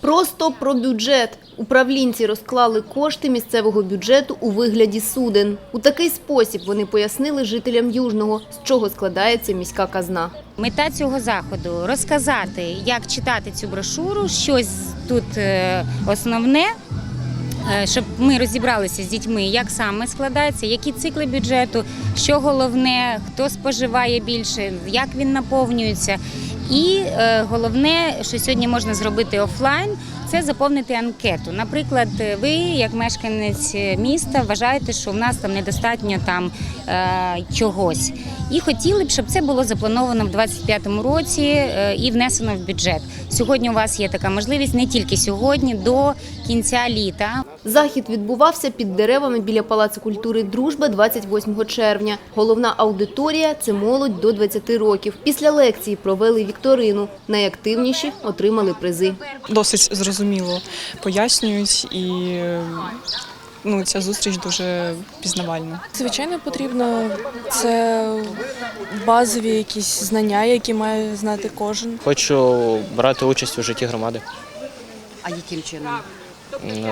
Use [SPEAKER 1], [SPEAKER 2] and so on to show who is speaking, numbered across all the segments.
[SPEAKER 1] Просто про бюджет. Управлінці розклали кошти місцевого бюджету у вигляді суден. У такий спосіб вони пояснили жителям Южного, з чого складається міська казна.
[SPEAKER 2] Мета цього заходу розказати, як читати цю брошуру, щось тут е, основне. е, Щоб ми розібралися з дітьми, як саме складається, які цикли бюджету, що головне, хто споживає більше, як він наповнюється. І е, головне, що сьогодні можна зробити офлайн, це заповнити анкету. Наприклад, ви, як мешканець міста, вважаєте, що в нас там недостатньо там е, чогось. І хотіли б, щоб це було заплановано в 2025 році е, і внесено в бюджет. Сьогодні у вас є така можливість не тільки сьогодні, до кінця літа.
[SPEAKER 1] Захід відбувався під деревами біля Палацу культури Дружба 28 червня. Головна аудиторія – це молодь до 20 років. Після лекції провели вікторину. Найактивніші отримали призи.
[SPEAKER 3] досить зрозуміло пояснюють, і ну, ця зустріч дуже пізнавальна.
[SPEAKER 4] Звичайно, потрібно це базові якісь знання, які має знати кожен.
[SPEAKER 5] Хочу брати участь у житті громади,
[SPEAKER 6] А яким чином?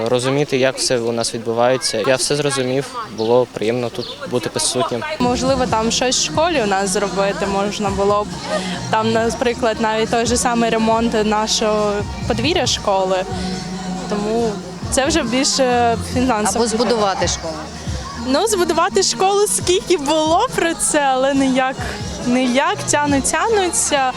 [SPEAKER 5] Розуміти, як все у нас відбувається. Я все зрозумів, було приємно тут бути присутнім.
[SPEAKER 4] Можливо, там щось в школі у нас зробити можна було б. Там, наприклад, навіть той же самий ремонт нашого подвір'я школи. Тому це вже більше фінансово.
[SPEAKER 6] Або збудувати школу.
[SPEAKER 4] Ну, збудувати школу скільки було про це, але ніяк, ніяк тянуть, тянуться.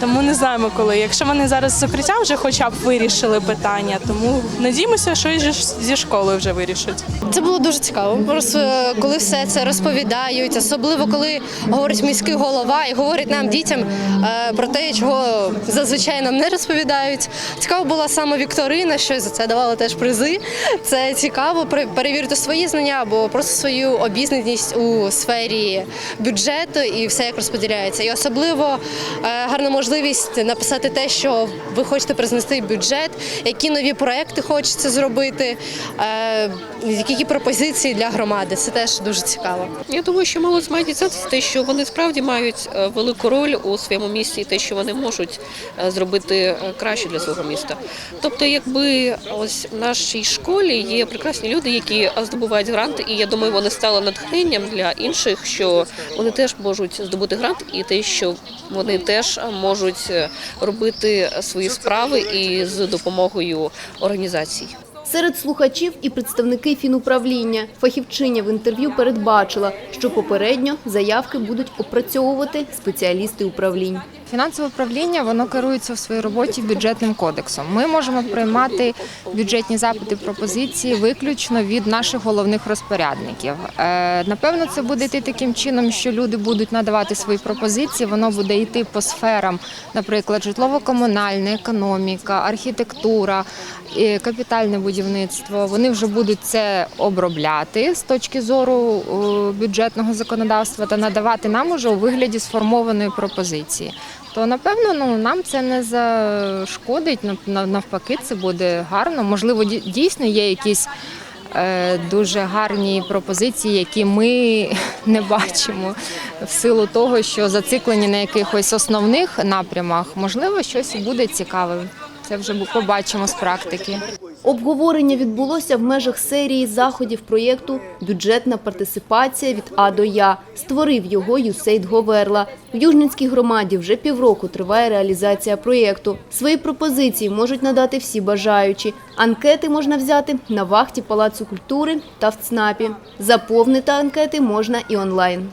[SPEAKER 4] Тому не знаємо коли. Якщо вони зараз з укриттям вже хоча б вирішили питання, тому надіємося, що і зі школою вже вирішать.
[SPEAKER 7] Це було дуже цікаво. Просто е, коли все це розповідають, особливо коли говорить міський голова і говорить нам дітям е, про те, чого зазвичай нам не розповідають. Цікаво була саме вікторина, що за це давали теж призи. Це цікаво пере- перевірити свої знання або просто свою обізнаність у сфері бюджету і все як розподіляється. І особливо е, гарна можливість написати те, що ви хочете признести бюджет, які нові проекти хочеться зробити, е, які пропозиції для громади. Це теж дуже цікаво.
[SPEAKER 8] Я думаю, що молодь має дізнатися те, що вони справді мають е, велику роль у своєму місті, і те, що вони можуть е, зробити краще для свого міста. Тобто, якби ось в нашій школі є прекрасні люди, які здобувають гранти, і я думаю, вони стали натхненням для інших, що вони теж можуть здобути грант, і те, що вони теж можуть е, робити свої справи і з допомогою організацій.
[SPEAKER 1] Серед слухачів і представники фінуправління. Фахівчиня в інтерв'ю передбачила, що попередньо заявки будуть опрацьовувати спеціалісти управлінь.
[SPEAKER 9] Фінансове управління воно керується в своїй роботі бюджетним кодексом. Ми можемо приймати бюджетні запити пропозиції виключно від наших головних розпорядників. Е, Напевно, це буде йти таким чином, що люди будуть надавати свої пропозиції. Воно буде йти по сферам, наприклад, житлово-комунальна, економіка, архітектура, капітальне будівництво. Вони вже будуть це обробляти з точки зору е, бюджетного законодавства та надавати нам уже у вигляді сформованої пропозиції. То напевно ну нам це не зашкодить. нав- нав- Навпаки, це буде гарно. Можливо, дійсно є якісь е, дуже гарні пропозиції, які ми не бачимо в силу того, що зациклені на якихось основних напрямах. Можливо, щось і буде цікаве. Це вже побачимо з практики.
[SPEAKER 1] Обговорення відбулося в межах серії заходів проєкту «Бюджетна партисипація від А до Я». Створив його Юсейд Говерла. В Южницькій громаді вже півроку триває реалізація проєкту. Свої пропозиції можуть надати всі бажаючі. Анкети можна взяти на вахті Палацу культури та в ЦНАПі. Заповнити анкети можна і онлайн.